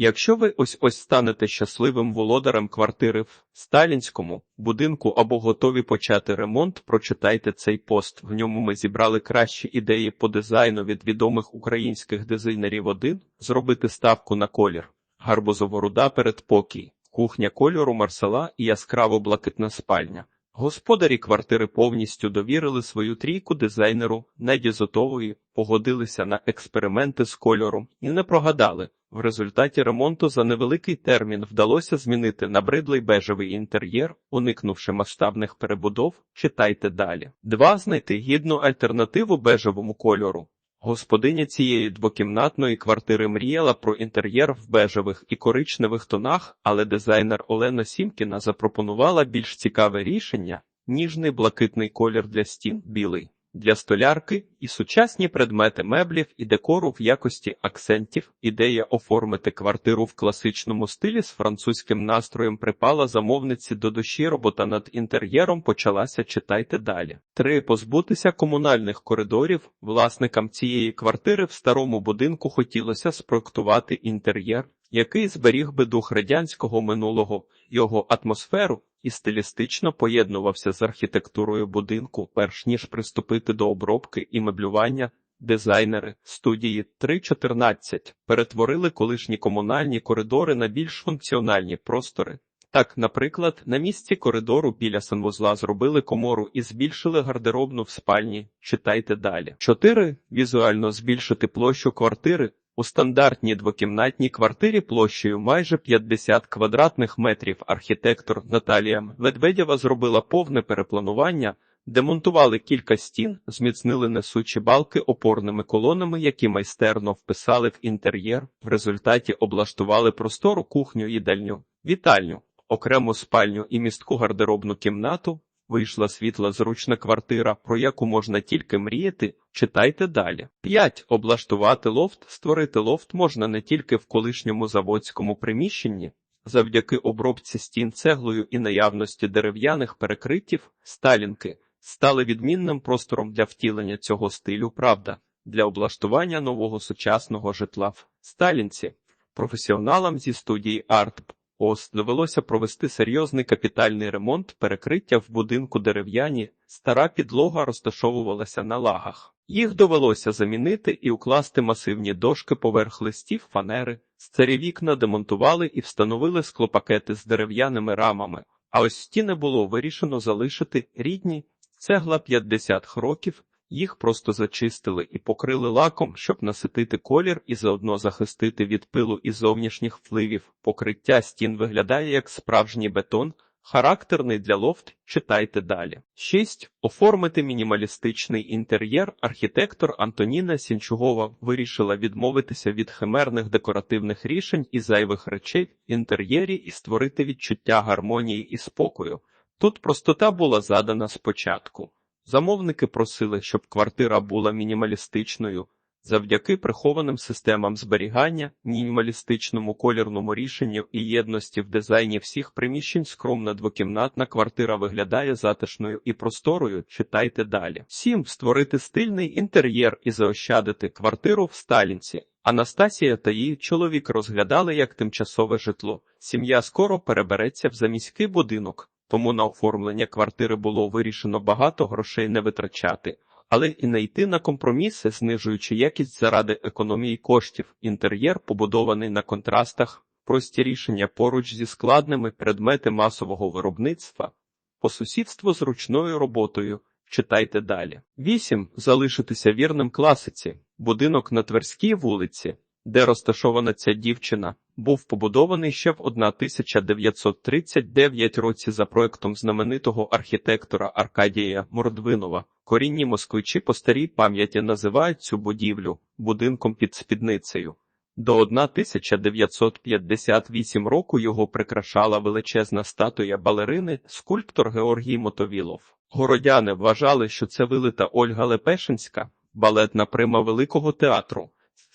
Якщо ви ось ось станете щасливим володарем квартири в сталінському будинку або готові почати ремонт, прочитайте цей пост. В ньому ми зібрали кращі ідеї по дизайну від відомих українських дизайнерів. Один зробити ставку на колір, гарбузово-руда передпокій, кухня кольору марсела і яскраво блакитна спальня. Господарі квартири повністю довірили свою трійку дизайнеру Неді Зотової, погодилися на експерименти з кольором і не прогадали. В результаті ремонту за невеликий термін вдалося змінити набридлий бежевий інтер'єр, уникнувши масштабних перебудов. Читайте далі. Два знайти гідну альтернативу бежевому кольору. Господиня цієї двокімнатної квартири мріяла про інтер'єр в бежевих і коричневих тонах, але дизайнер Олена Сімкіна запропонувала більш цікаве рішення ніжний блакитний колір для стін, білий для столярки і сучасні предмети меблів і декору в якості акцентів. Ідея оформити квартиру в класичному стилі з французьким настроєм припала замовниці до душі. Робота над інтер'єром почалася. Читайте далі. Три позбутися комунальних коридорів. Власникам цієї квартири в старому будинку хотілося спроектувати інтер'єр, який зберіг би дух радянського минулого, його атмосферу і стилістично поєднувався з архітектурою будинку, перш ніж приступити до обробки і меблювання. Дизайнери студії 3.14 перетворили колишні комунальні коридори на більш функціональні простори. Так, наприклад, на місці коридору біля санвузла зробили комору і збільшили гардеробну в спальні. Читайте далі. 4. Візуально збільшити площу квартири. У стандартній двокімнатній квартирі площею майже 50 квадратних метрів архітектор Наталія Медведєва зробила повне перепланування, демонтували кілька стін, зміцнили несучі балки опорними колонами, які майстерно вписали в інтер'єр. В результаті облаштували простору кухню, їдальню, вітальню, окрему спальню і містку гардеробну кімнату. Вийшла світла зручна квартира, про яку можна тільки мріяти. Читайте далі. 5. Облаштувати лофт. Створити лофт можна не тільки в колишньому заводському приміщенні, завдяки обробці стін цеглою і наявності дерев'яних перекриттів, сталінки стали відмінним простором для втілення цього стилю. Правда, для облаштування нового сучасного житла в Сталінці. Професіоналам зі студії Арт Ос довелося провести серйозний капітальний ремонт перекриття в будинку дерев'яні, стара підлога розташовувалася на лагах. Їх довелося замінити і укласти масивні дошки поверх листів фанери, старі вікна демонтували і встановили склопакети з дерев'яними рамами. А ось стіни було вирішено залишити рідні цегла 50 років, їх просто зачистили і покрили лаком, щоб наситити колір і заодно захистити від пилу і зовнішніх впливів. Покриття стін виглядає як справжній бетон, характерний для лофт. Читайте далі. 6. Оформити мінімалістичний інтер'єр. Архітектор Антоніна Сінчугова вирішила відмовитися від химерних декоративних рішень і зайвих речей в інтер'єрі і створити відчуття гармонії і спокою. Тут простота була задана спочатку. Замовники просили, щоб квартира була мінімалістичною. Завдяки прихованим системам зберігання, мінімалістичному колірному рішенню і єдності в дизайні всіх приміщень скромна двокімнатна квартира виглядає затишною і просторою. Читайте далі. 7. створити стильний інтер'єр і заощадити квартиру в Сталінці. Анастасія та її чоловік розглядали як тимчасове житло. Сім'я скоро перебереться в заміський будинок тому на оформлення квартири було вирішено багато грошей не витрачати, але і не йти на компроміси, знижуючи якість заради економії коштів. Інтер'єр побудований на контрастах, прості рішення поруч зі складними предмети масового виробництва, по сусідству з ручною роботою. Читайте далі. 8. Залишитися вірним класиці. Будинок на Тверській вулиці, де розташована ця дівчина, був побудований ще в 1939 році за проектом знаменитого архітектора Аркадія Мордвинова. Корінні москвичі по старій пам'яті називають цю будівлю будинком під спідницею. До 1958 року його прикрашала величезна статуя балерини, скульптор Георгій Мотовілов. Городяни вважали, що це вилита Ольга Лепешинська, балетна прима Великого театру.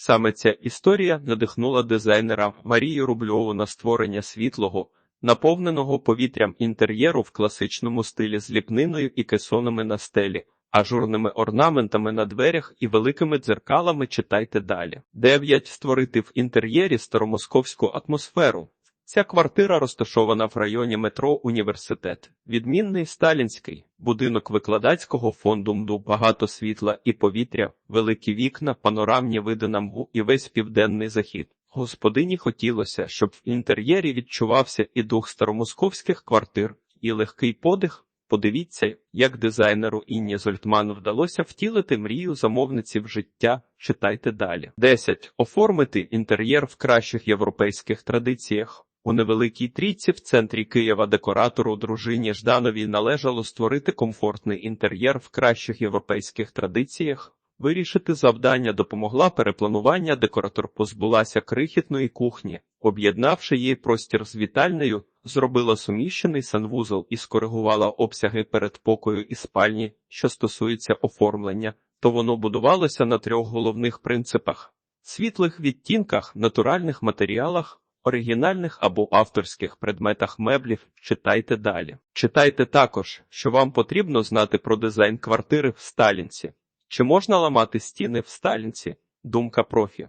Саме ця історія надихнула дизайнера Марію Рубльову на створення світлого, наповненого повітрям інтер'єру в класичному стилі з ліпниною і кесонами на стелі. ажурними орнаментами на дверях і великими дзеркалами читайте далі. 9. Створити в інтер'єрі старомосковську атмосферу. Ця квартира розташована в районі метро Університет. Відмінний сталінський будинок викладацького фонду МДУ, багато світла і повітря, великі вікна, панорамні види на МГУ і весь південний захід. Господині хотілося, щоб в інтер'єрі відчувався і дух старомосковських квартир, і легкий подих. Подивіться, як дизайнеру Інні Зольтман вдалося втілити мрію замовниці в життя. Читайте далі. 10. Оформити інтер'єр в кращих європейських традиціях. У невеликій трійці в центрі Києва декоратору дружині Ждановій належало створити комфортний інтер'єр в кращих європейських традиціях. Вирішити завдання допомогла перепланування, декоратор позбулася крихітної кухні, об'єднавши її простір з вітальнею, зробила суміщений санвузол і скоригувала обсяги передпокою і спальні, що стосується оформлення, то воно будувалося на трьох головних принципах: світлих відтінках, натуральних матеріалах, оригінальних або авторських предметах меблів. Читайте далі. Читайте також, що вам потрібно знати про дизайн квартири в Сталінці. Чи можна ламати стіни в Сталінці? Думка профі.